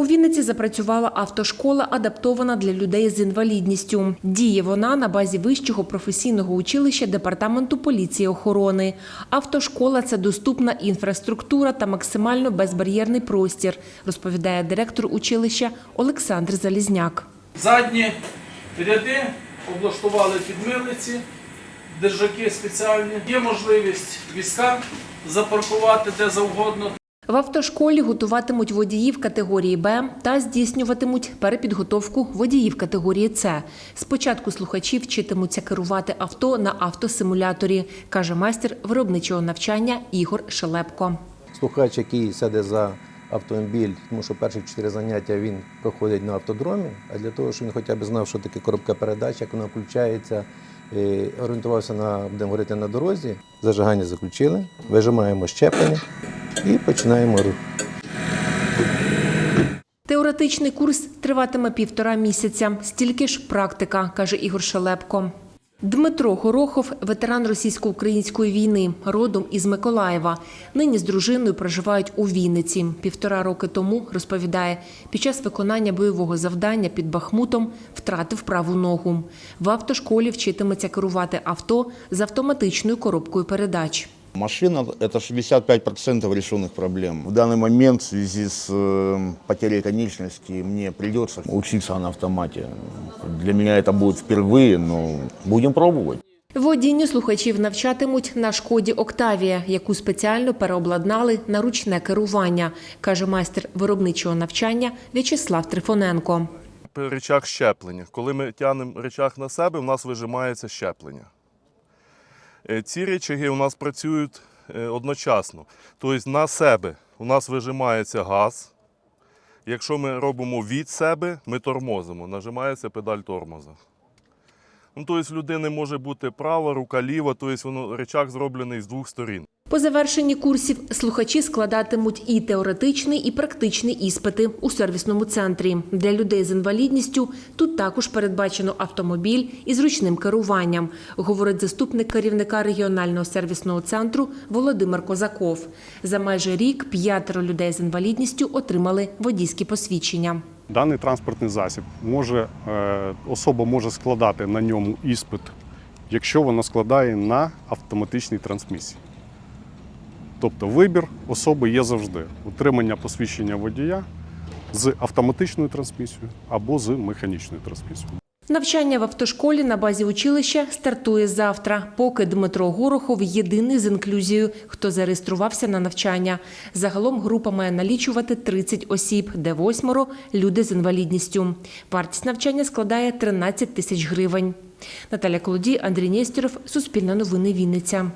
У Вінниці запрацювала автошкола, адаптована для людей з інвалідністю. Діє вона на базі вищого професійного училища департаменту поліції охорони. Автошкола це доступна інфраструктура та максимально безбар'єрний простір, розповідає директор училища Олександр Залізняк. Задні ряди облаштували під держаки спеціальні. Є можливість візка запаркувати де завгодно. В автошколі готуватимуть водіїв категорії Б та здійснюватимуть перепідготовку водіїв категорії С. Спочатку слухачі вчитимуться керувати авто на автосимуляторі, каже майстер виробничого навчання Ігор Шелепко. Слухач, який сяде за автомобіль, тому що перші чотири заняття він проходить на автодромі, а для того, щоб він хоча б знав, що таке коробка передач, як вона включається, і орієнтувався на, будемо говорити, на дорозі. Зажигання заключили, вижимаємо щеплення і починаємо рух. Теоретичний курс триватиме півтора місяця. Стільки ж практика, каже Ігор Шелепко. Дмитро Горохов – ветеран російсько-української війни, родом із Миколаєва. Нині з дружиною проживають у Вінниці. Півтора роки тому, розповідає, під час виконання бойового завдання під Бахмутом втратив праву ногу. В автошколі вчитиметься керувати авто з автоматичною коробкою передач. Машина – это 65% решенных проблем. В данный момент в связи с э, потерей конечности мне придется учиться на автомате. Для меня это будет впервые, но будем пробовать. Водінню слухачів навчатимуть на шкоді Октавія, яку спеціально переобладнали на ручне керування, каже майстер виробничого навчання В'ячеслав Трифоненко. речах щеплення. Коли ми тягнемо речах на себе, у нас вижимається щеплення. Е, Ці речаги у нас працюють е, одночасно. Тобто на себе у нас вижимається газ. Якщо ми робимо від себе, ми тормозимо, нажимається педаль тормоза. Ну, тобто, в людини може бути права, рука ліва, тобто речах зроблений з двох сторін. По завершенні курсів слухачі складатимуть і теоретичний, і практичний іспити у сервісному центрі. Для людей з інвалідністю тут також передбачено автомобіль із ручним керуванням, говорить заступник керівника регіонального сервісного центру Володимир Козаков. За майже рік п'ятеро людей з інвалідністю отримали водійські посвідчення. Даний транспортний засіб може е, особа може складати на ньому іспит, якщо вона складає на автоматичній трансмісії. Тобто вибір особи є завжди утримання посвідчення водія з автоматичною трансмісією або з механічною трансмісією. Навчання в автошколі на базі училища стартує завтра, поки Дмитро Горохов єдиний з інклюзією, хто зареєструвався на навчання. Загалом група має налічувати 30 осіб, де восьмеро – люди з інвалідністю. Вартість навчання складає 13 тисяч гривень. Наталя Колодій, Андрій Нєстєров, Суспільне новини Вінниця.